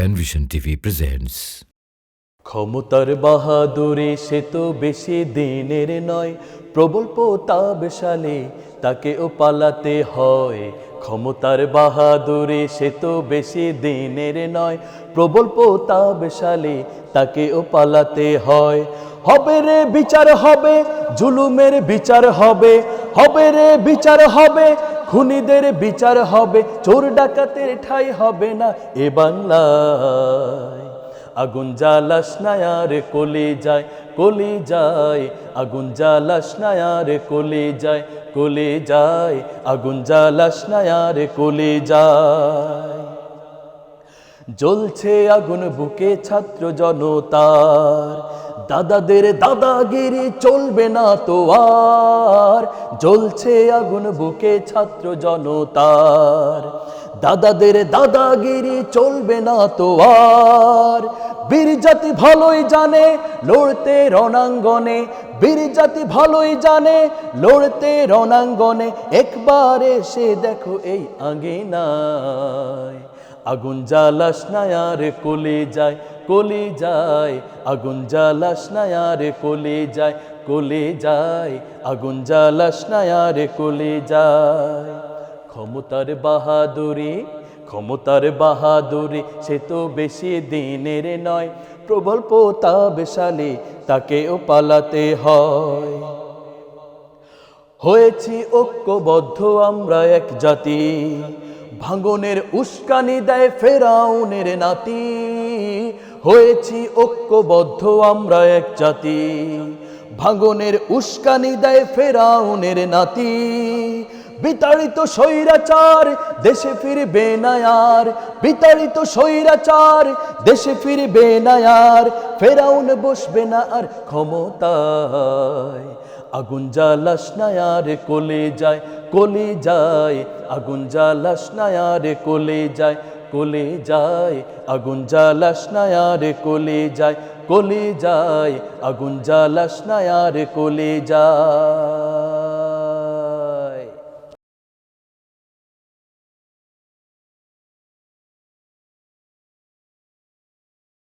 Penvision TV presents. ক্ষমতার বাহাদুরে সে তো বেশি দিনের নয়। প্রবল প্রতাপশালী তাকেও পালাতে হয়। ক্ষমতার বাহাদুরে সে তো বেশি দিনের নয়। প্রবল প্রতাপশালী তাকেও পালাতে হয়। হবে রে বিচার হবে, জুলুমের বিচার হবে। হবে রে বিচার হবে খুনিদের বিচার হবে, চোর ডাকাতের ঠাই হবে না এ বাংলায়। আগুন জ্বালাস নায়ার কলে যায় কলে যায়। আগুন জ্বালাস নায়ার কলে যায় কলে যায়। আগুন জ্বালাস নায়ার কলে যায়। জ্বলছে আগুন বুকে ছাত্র জনতার। দাদাদের দাদাগিরি চলবে না তো আর। জ্বলছে আগুন বুকে ছাত্র জনতার। দাদাদের দাদাগিরি চলবে না তো আর। বীর জাতি ভালোই জানে লড়তে রণাঙ্গনে। বীর জাতি ভালোই জানে লড়তে রণাঙ্গনে। একবার এসে দেখো এই আঙ্গিনায় আগুন জ্বালাস নায়ার কোলে যায় কোলে যায়, আগুন জ্বালাস নায়ার কোলে যায় কোলে যায়, আগুন জ্বালাস নায়ার কোলে যায়। ক্ষমতার বাহাদুরি ক্ষমতার বাহাদুরি সে তো বেশি দিনের নয়, প্রবল প্রতাপশালী তাকেও পালাতে হয়। হয়েছি ঐক্যবদ্ধ আমরা এক জাতি, ভাঙনের উস্কানি দেয় ফেরাউনের নাতি। হয়েছি ঐক্যবদ্ধ আমরা এক জাতি। ভাঙনের উস্কানি দেয় ফেরাউনের নাতি। বিতাড়িত স্বৈরাচার দেশে ফিরবে না আর। বিতাড়িত স্বৈরাচার দেশে ফিরবে না আর। ফেরাউন বসবে না আর ক্ষমতায়। আগুন জ্বালাস নায়ার কোলে যায় কোলে যায়। আগুন জ্বালাস নায়ার কোলে যায় কোলে যায় আগুন জ্বালাস নায়ার কোলে যায় কোলে যায় আগুন জ্বালাস নায়ার কোলে যায়।